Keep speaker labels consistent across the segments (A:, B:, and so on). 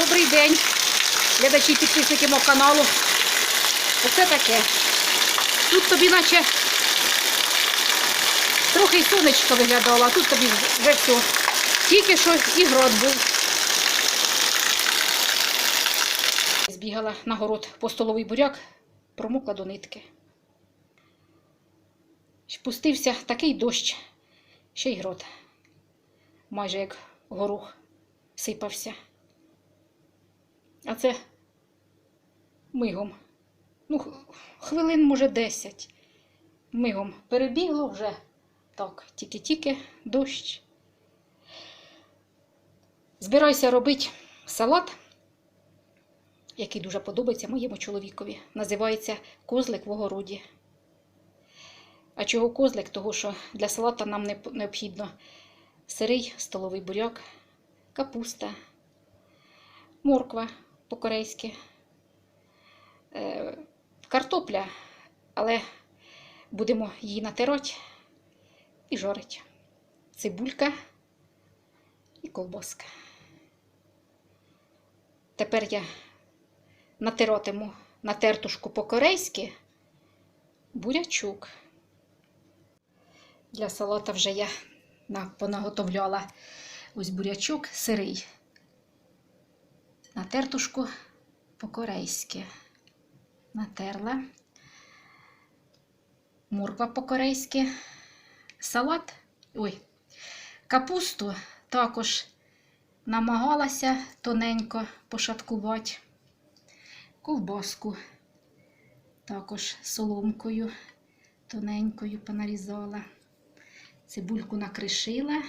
A: Добрий день, глядачі підписники мого каналу. Оце таке. Тут тобі наче трохи й сонечко виглядало, а тут тобі вже все. Тільки що і град був. Збігала на город по столовий буряк, промокла до нитки. Спустився такий дощ, ще й грот. Майже як горох сипався. А це мигом. Ну, хвилин, може, 10. Мигом перебігло вже. Так, тільки-тільки дощ. Збираюся робити салат, який дуже подобається моєму чоловікові. Називається козлик в огороді. А чого козлик? Того, що для салата нам необхідно сирий столовий буряк, капуста, морква по-корейськи, е, картопля, але будемо її натирати і жарити. Цибулька і ковбаска. Тепер я натиратиму на тертушку по-корейськи бурячок. Для салата вже я понаготовляла ось бурячок сирий. На тертушку по-корейськи. Натерла. Морква по-корейськи. Салат. Ой, капусту також намагалася тоненько пошаткувати. Ковбаску також соломкою тоненькою понарізала. Цибульку накришила.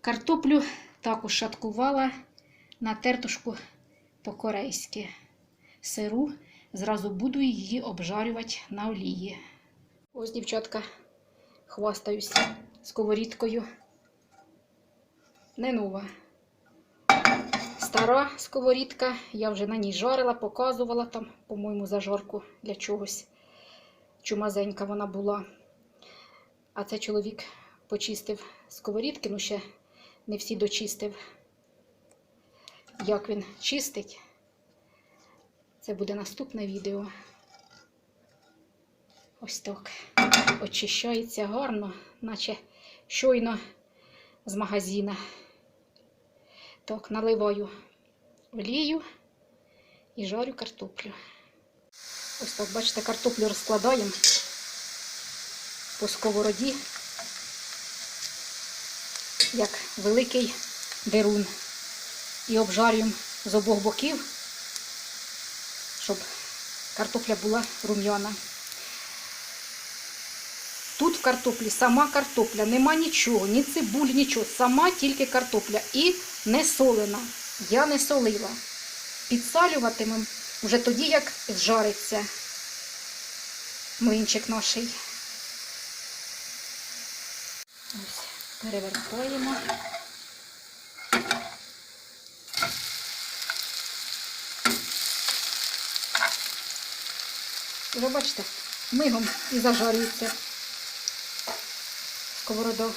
A: Картоплю також шаткувала на тертушку по-корейськи. Сиру зразу буду її обжарювати на олії. Ось, дівчатка, хвастаюся сковорідкою. Не нова. Стара сковорідка, я вже на ній жарила, показувала там, по-моєму, зажарку для чогось. Чумазенька вона була. А це чоловік почистив сковорідки, ну ще не всі дочистив. Як він чистить, це буде наступне відео. Ось так. Очищається гарно, наче щойно з магазина. Так, наливаю олію і жарю картоплю. Ось так, бачите, картоплю розкладаємо по сковороді, як великий дерун. І обжарюємо з обох боків, щоб картопля була рум'яна. Тут в картоплі сама картопля, нема нічого, ні цибуль, нічого, сама тільки картопля і не солена. Я не солила. Підсалюватимемо вже тоді, як зжариться млинчик наш. Ось, перевертаємо. Вже бачите, мигом і зажарюється сковорода.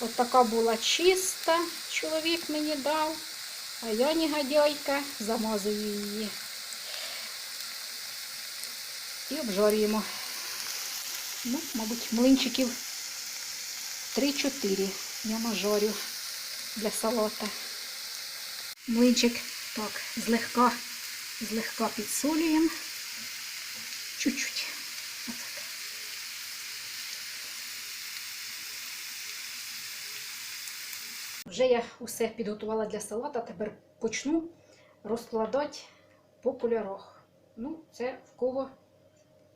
A: От така була чиста, чоловік мені дав, а я негодяйка замазую її. І обжарюємо. Ну, мабуть, млинчиків 3-4 я нажарю для салата. Млинчик так, злегка, злегка підсолюємо. Чуть-чуть. Вже я усе підготувала для салата, тепер почну розкладати по кольорах. Ну, це в кого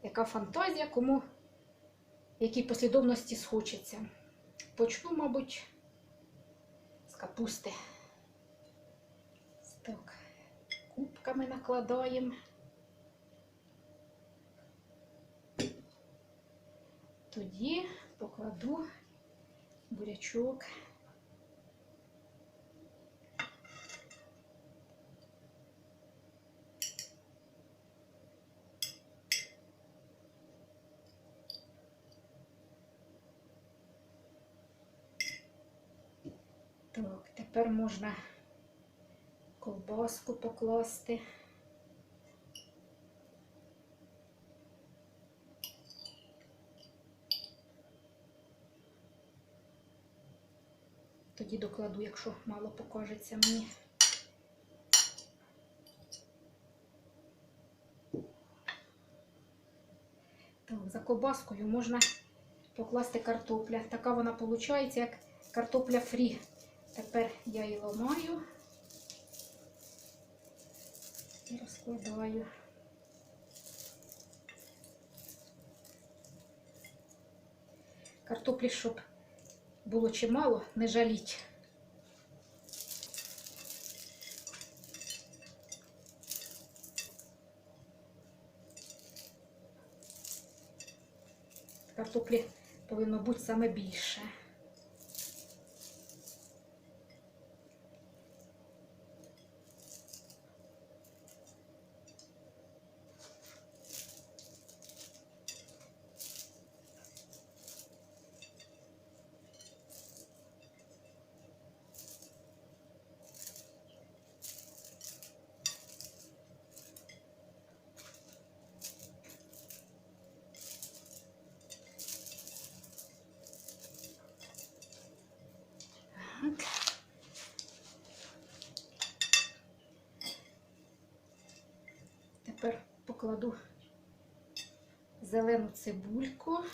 A: яка фантазія, кому в якій послідовності схочеться. Почну, мабуть, з капусти. Так, кубками накладаємо. Тоді покладу бурячок. Так, тепер можна ковбаску покласти. Тоді докладу, якщо мало покажеться мені. Так, за ковбаскою можна покласти картопля. Така вона виходить, як картопля фрі. Тепер я її ламаю і розкладаю. Картоплі, щоб було чимало, не жаліть. Картоплі повинно бути саме більше. Тепер покладу зелену цибульку.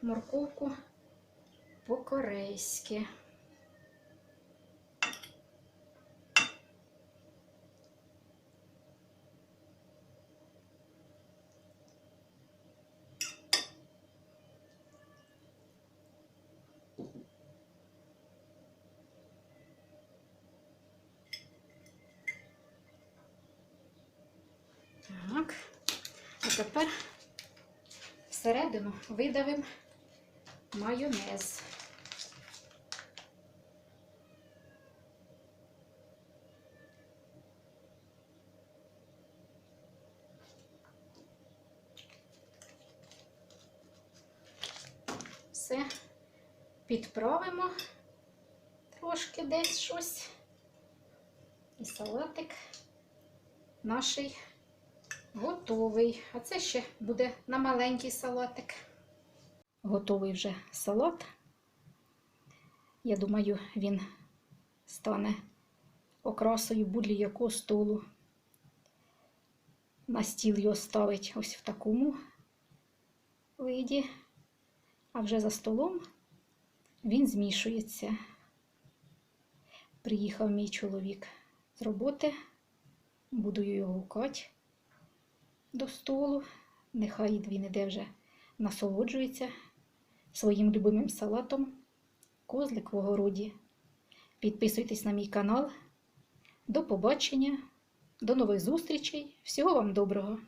A: Морковку по-корейськи. Так. А тепер всередину видавимо майонез. Все підправимо трошки десь щось. І салатик наший готовий. А це ще буде на маленький салатик. Готовий вже салат. Я думаю, він стане окрасою будь-якого столу. На стіл його ставить ось в такому виді, а вже за столом він змішується. Приїхав мій чоловік з роботи, буду його гукати до столу. Нехай він іде вже насолоджується своїм любимим салатом Козлик в огороді. Підписуйтесь на мій канал. До побачення, до нових зустрічей. Всього вам доброго!